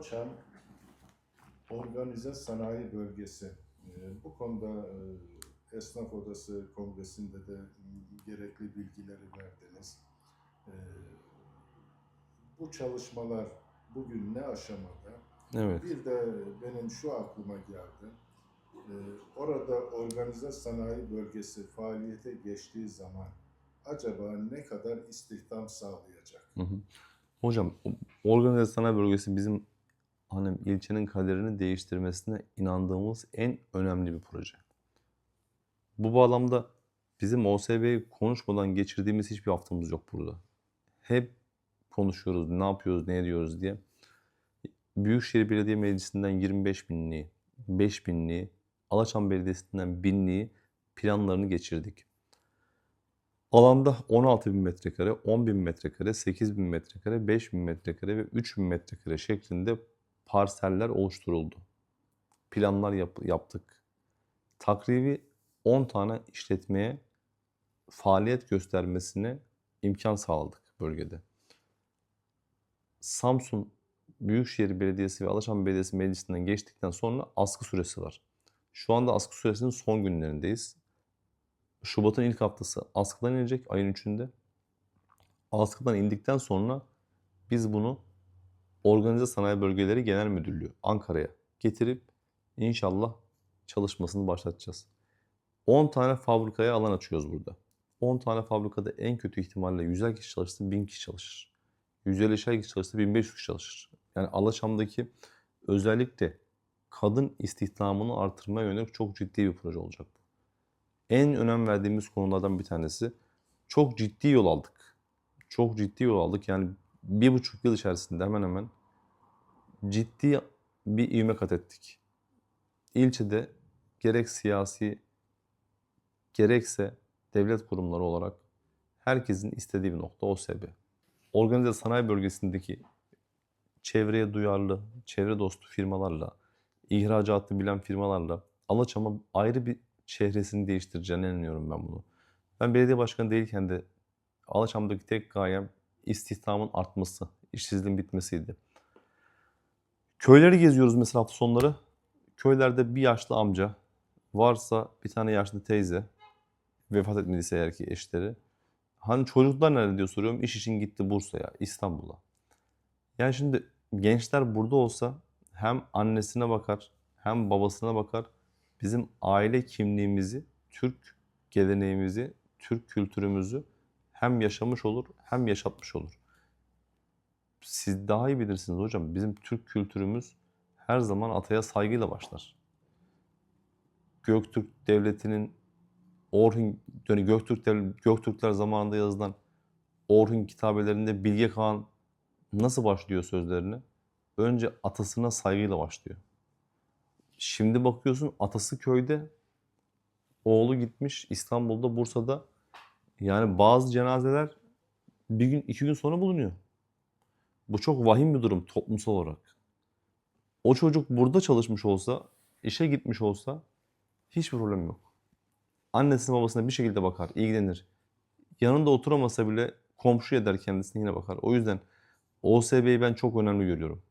Alaçam Organize Sanayi Bölgesi. Ee, Bu konuda e, Esnaf Odası Kongresi'nde de m, gerekli bilgileri verdiniz. Ee, Bu çalışmalar bugün ne aşamada? Evet. Bir de benim şu aklıma geldi. Ee, Orada organize sanayi bölgesi faaliyete geçtiği zaman acaba ne kadar istihdam sağlayacak? Hı hı. Hocam organize sanayi bölgesi bizim hani ilçenin kaderini değiştirmesine inandığımız en önemli bir proje. Bu bağlamda bizim OSB'yi konuşmadan geçirdiğimiz hiçbir haftamız yok burada. Hep konuşuyoruz, ne yapıyoruz, ne ediyoruz diye. Büyükşehir Belediye Meclisi'nden 25 binliği, 5 binliği, Alaçam Belediyesi'nden binliği planlarını geçirdik. Alanda 16 bin metrekare, 10 bin metrekare, 8 bin metrekare, 5 bin metrekare ve 3 bin metrekare şeklinde parseller oluşturuldu. Planlar yap- yaptık. Takribi 10 tane işletmeye faaliyet göstermesine imkan sağladık bölgede. Samsun Büyükşehir Belediyesi ve Alaşan Belediyesi meclisinden geçtikten sonra askı süresi var. Şu anda askı süresinin son günlerindeyiz. Şubat'ın ilk haftası askıdan inecek ayın 3'ünde. Askıdan indikten sonra biz bunu Organize Sanayi Bölgeleri Genel Müdürlüğü Ankara'ya getirip inşallah çalışmasını başlatacağız. 10 tane fabrikaya alan açıyoruz burada. 10 tane fabrikada en kötü ihtimalle 100'er kişi çalışırsa 1000 kişi çalışır. 150'şer kişi çalışırsa 1500 kişi çalışır. Yani Alaşam'daki özellikle kadın istihdamını artırmaya yönelik çok ciddi bir proje olacak bu. En önem verdiğimiz konulardan bir tanesi çok ciddi yol aldık. Çok ciddi yol aldık. Yani bir buçuk yıl içerisinde hemen hemen ciddi bir ivme kat ettik. İlçede gerek siyasi gerekse devlet kurumları olarak herkesin istediği bir nokta OSB. Organize sanayi bölgesindeki çevreye duyarlı, çevre dostu firmalarla, ihracatı bilen firmalarla Alaçam'a ayrı bir çehresini değiştireceğine inanıyorum ben bunu. Ben belediye başkanı değilken de Alaçam'daki tek gayem istihdamın artması, işsizliğin bitmesiydi. Köyleri geziyoruz mesela hafta sonları. Köylerde bir yaşlı amca, varsa bir tane yaşlı teyze, vefat etmediyse eğer ki eşleri. Hani çocuklar nerede diyor soruyorum. İş için gitti Bursa'ya, İstanbul'a. Yani şimdi gençler burada olsa hem annesine bakar hem babasına bakar. Bizim aile kimliğimizi, Türk geleneğimizi, Türk kültürümüzü hem yaşamış olur hem yaşatmış olur. Siz daha iyi bilirsiniz hocam. Bizim Türk kültürümüz her zaman ataya saygıyla başlar. Göktürk Devleti'nin Orhun, yani Göktürk Göktürkler zamanında yazılan Orhun kitabelerinde Bilge Kağan nasıl başlıyor sözlerini? Önce atasına saygıyla başlıyor. Şimdi bakıyorsun atası köyde, oğlu gitmiş İstanbul'da, Bursa'da. Yani bazı cenazeler bir gün, iki gün sonra bulunuyor. Bu çok vahim bir durum toplumsal olarak. O çocuk burada çalışmış olsa, işe gitmiş olsa hiçbir problem yok. Annesine babasına bir şekilde bakar, ilgilenir. Yanında oturamasa bile komşu eder kendisine yine bakar. O yüzden OSB'yi ben çok önemli görüyorum.